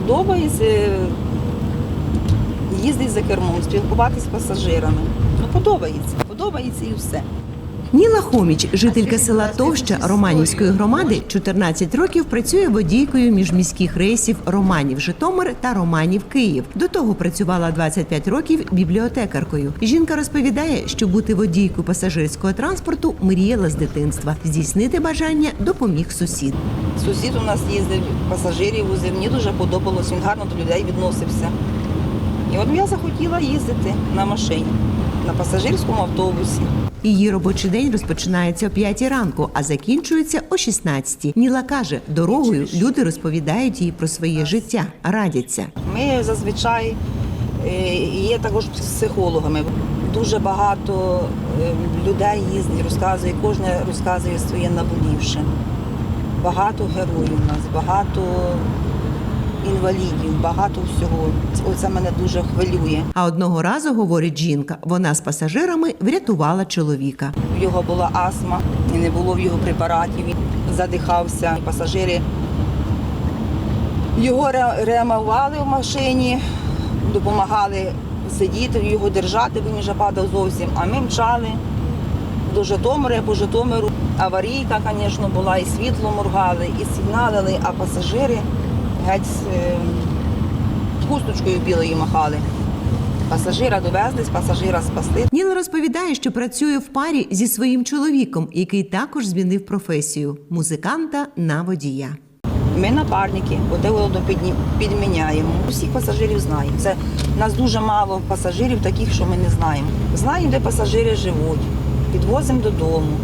Подобається е, їздити за кермом, спілкуватися з пасажирами. Ну, подобається, подобається і все. Ніла Хоміч, жителька села Товща Романівської громади, 14 років працює водійкою міжміських рейсів Романів Житомир та Романів Київ. До того працювала 25 років бібліотекаркою. Жінка розповідає, що бути водійкою пасажирського транспорту мріяла з дитинства. Здійснити бажання допоміг сусід. Сусід у нас їздив, пасажирів возив, мені дуже подобалось, він гарно до людей відносився. І от я захотіла їздити на машині, на пасажирському автобусі. Її робочий день розпочинається о 5 ранку, а закінчується о 16. Ніла каже, дорогою люди розповідають їй про своє життя, радяться. Ми зазвичай е, є також психологами. Дуже багато е, людей їздить, розказує, кожен розказує своє наболівше. Багато героїв у нас, багато інвалідів, багато всього. Оце мене дуже хвилює. А одного разу, говорить жінка, вона з пасажирами врятувала чоловіка. В його була астма, і не було в його препаратів. Він задихався. Пасажири його ре- реанімували в машині, допомагали сидіти, його держати, він вже падав зовсім. А ми мчали до Житомира, по Житомиру. Аварійка, звісно, була, і світло моргали, і сигналили, а пасажири геть з е, хусточкою білою махали. Пасажира довезли, з пасажира спасли. Ніла розповідає, що працює в парі зі своїм чоловіком, який також змінив професію музиканта на водія. Ми напарники, воно підміняємо. Усіх пасажирів знаємо. Це у нас дуже мало пасажирів, таких, що ми не знаємо. Знаємо, де пасажири живуть, підвозимо додому.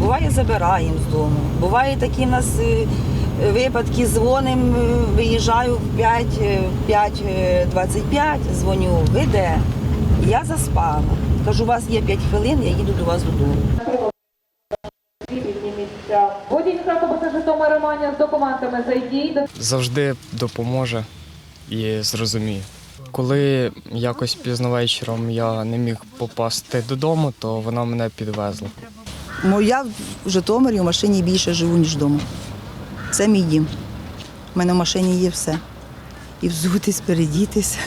Буває, забираємо з дому. Буває такі нас е, випадки, дзвонимо, е, виїжджаю в 5, е, 5.25, дзвоню, ви де? Я заспала. Кажу, у вас є 5 хвилин, я їду до вас додому. Водій мікроавтобуса Житомир Романів з документами зайдіть. завжди допоможе і зрозуміє. Коли якось пізно вечором я не міг попасти додому, то вона мене підвезла. Ну, я в Житомирі в машині більше живу, ніж вдома. Це мій дім. У мене в машині є все. І взутись, передітись,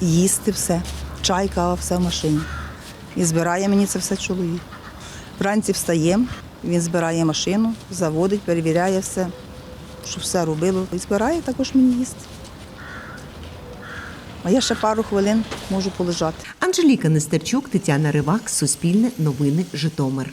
їсти все. Чай, кава, все в машині. І збирає мені це все чоловік. Вранці встаємо, він збирає машину, заводить, перевіряє все, щоб все робило. І збирає також мені їсти. А я ще пару хвилин можу полежати. Анжеліка Нестерчук, Тетяна Ривак, Суспільне новини, Житомир.